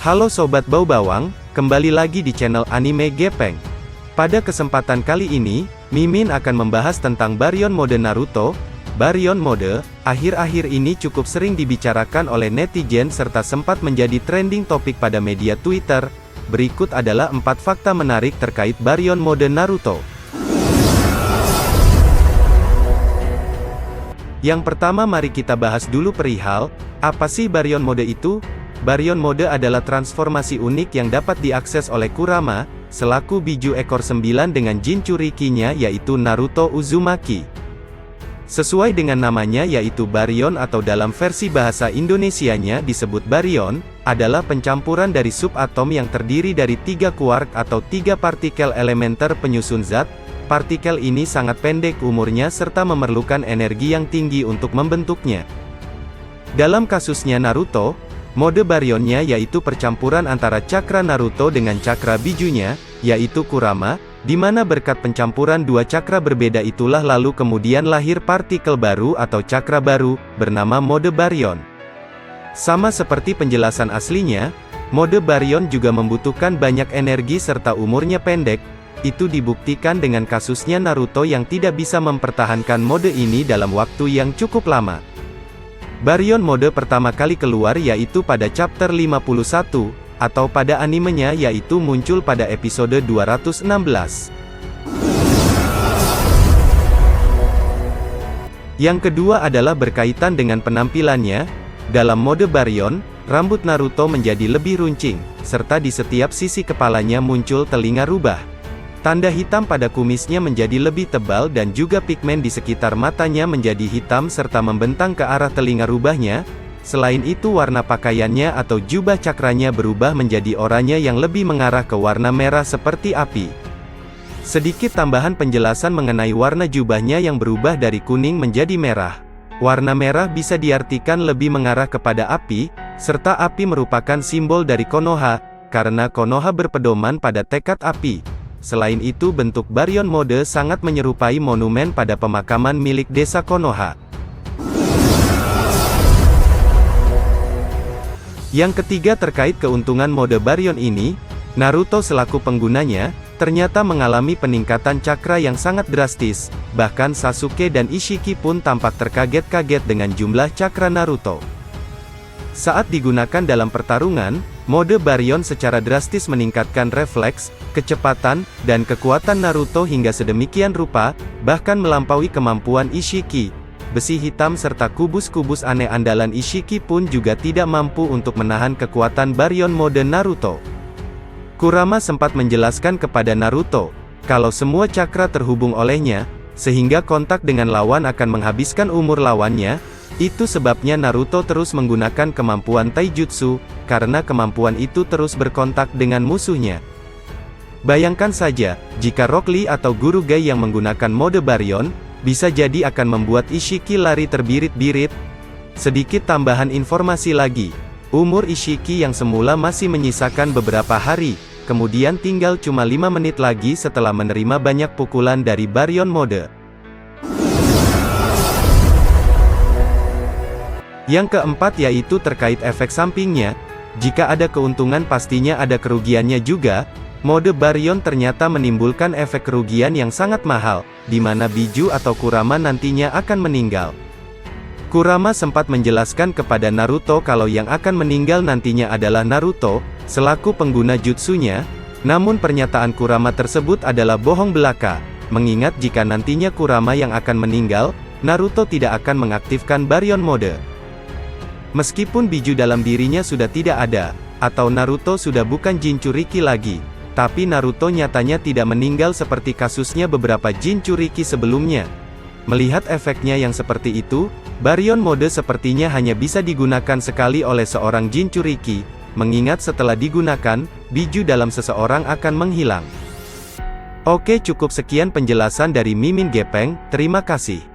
Halo Sobat Bau Bawang, kembali lagi di channel Anime Gepeng. Pada kesempatan kali ini, Mimin akan membahas tentang Baryon Mode Naruto. Baryon Mode, akhir-akhir ini cukup sering dibicarakan oleh netizen serta sempat menjadi trending topik pada media Twitter. Berikut adalah 4 fakta menarik terkait Baryon Mode Naruto. Yang pertama mari kita bahas dulu perihal, apa sih Baryon Mode itu? Baryon Mode adalah transformasi unik yang dapat diakses oleh Kurama, selaku biju ekor sembilan dengan Jinchurikinya yaitu Naruto Uzumaki. Sesuai dengan namanya yaitu Baryon atau dalam versi bahasa Indonesianya disebut Baryon, adalah pencampuran dari subatom yang terdiri dari tiga kuark atau tiga partikel elementer penyusun zat, partikel ini sangat pendek umurnya serta memerlukan energi yang tinggi untuk membentuknya. Dalam kasusnya Naruto, mode baryonnya yaitu percampuran antara cakra Naruto dengan cakra bijunya, yaitu Kurama, di mana berkat pencampuran dua cakra berbeda itulah lalu kemudian lahir partikel baru atau cakra baru, bernama mode baryon. Sama seperti penjelasan aslinya, mode baryon juga membutuhkan banyak energi serta umurnya pendek, itu dibuktikan dengan kasusnya Naruto yang tidak bisa mempertahankan mode ini dalam waktu yang cukup lama. Baryon mode pertama kali keluar yaitu pada chapter 51, atau pada animenya yaitu muncul pada episode 216. Yang kedua adalah berkaitan dengan penampilannya, dalam mode Baryon, rambut Naruto menjadi lebih runcing, serta di setiap sisi kepalanya muncul telinga rubah. Tanda hitam pada kumisnya menjadi lebih tebal dan juga pigmen di sekitar matanya menjadi hitam serta membentang ke arah telinga rubahnya. Selain itu warna pakaiannya atau jubah cakranya berubah menjadi oranye yang lebih mengarah ke warna merah seperti api. Sedikit tambahan penjelasan mengenai warna jubahnya yang berubah dari kuning menjadi merah. Warna merah bisa diartikan lebih mengarah kepada api, serta api merupakan simbol dari Konoha, karena Konoha berpedoman pada tekad api. Selain itu bentuk baryon mode sangat menyerupai monumen pada pemakaman milik desa Konoha. Yang ketiga terkait keuntungan mode baryon ini, Naruto selaku penggunanya, ternyata mengalami peningkatan cakra yang sangat drastis, bahkan Sasuke dan Ishiki pun tampak terkaget-kaget dengan jumlah cakra Naruto. Saat digunakan dalam pertarungan, Mode Baryon secara drastis meningkatkan refleks, kecepatan, dan kekuatan Naruto hingga sedemikian rupa, bahkan melampaui kemampuan Ishiki. Besi hitam serta kubus-kubus aneh andalan Ishiki pun juga tidak mampu untuk menahan kekuatan Baryon mode Naruto. Kurama sempat menjelaskan kepada Naruto, kalau semua cakra terhubung olehnya, sehingga kontak dengan lawan akan menghabiskan umur lawannya, itu sebabnya Naruto terus menggunakan kemampuan taijutsu, karena kemampuan itu terus berkontak dengan musuhnya. Bayangkan saja, jika Rock Lee atau Guru Gai yang menggunakan mode Baryon, bisa jadi akan membuat Ishiki lari terbirit-birit. Sedikit tambahan informasi lagi, umur Ishiki yang semula masih menyisakan beberapa hari, kemudian tinggal cuma 5 menit lagi setelah menerima banyak pukulan dari Baryon mode. Yang keempat yaitu terkait efek sampingnya, jika ada keuntungan pastinya ada kerugiannya juga, mode Baryon ternyata menimbulkan efek kerugian yang sangat mahal, di mana Biju atau Kurama nantinya akan meninggal. Kurama sempat menjelaskan kepada Naruto kalau yang akan meninggal nantinya adalah Naruto, selaku pengguna jutsunya, namun pernyataan Kurama tersebut adalah bohong belaka, mengingat jika nantinya Kurama yang akan meninggal, Naruto tidak akan mengaktifkan Baryon mode. Meskipun biju dalam dirinya sudah tidak ada, atau Naruto sudah bukan Jinchuriki lagi, tapi Naruto nyatanya tidak meninggal seperti kasusnya beberapa Jinchuriki sebelumnya. Melihat efeknya yang seperti itu, Baryon mode sepertinya hanya bisa digunakan sekali oleh seorang Jinchuriki, mengingat setelah digunakan, biju dalam seseorang akan menghilang. Oke cukup sekian penjelasan dari Mimin Gepeng, terima kasih.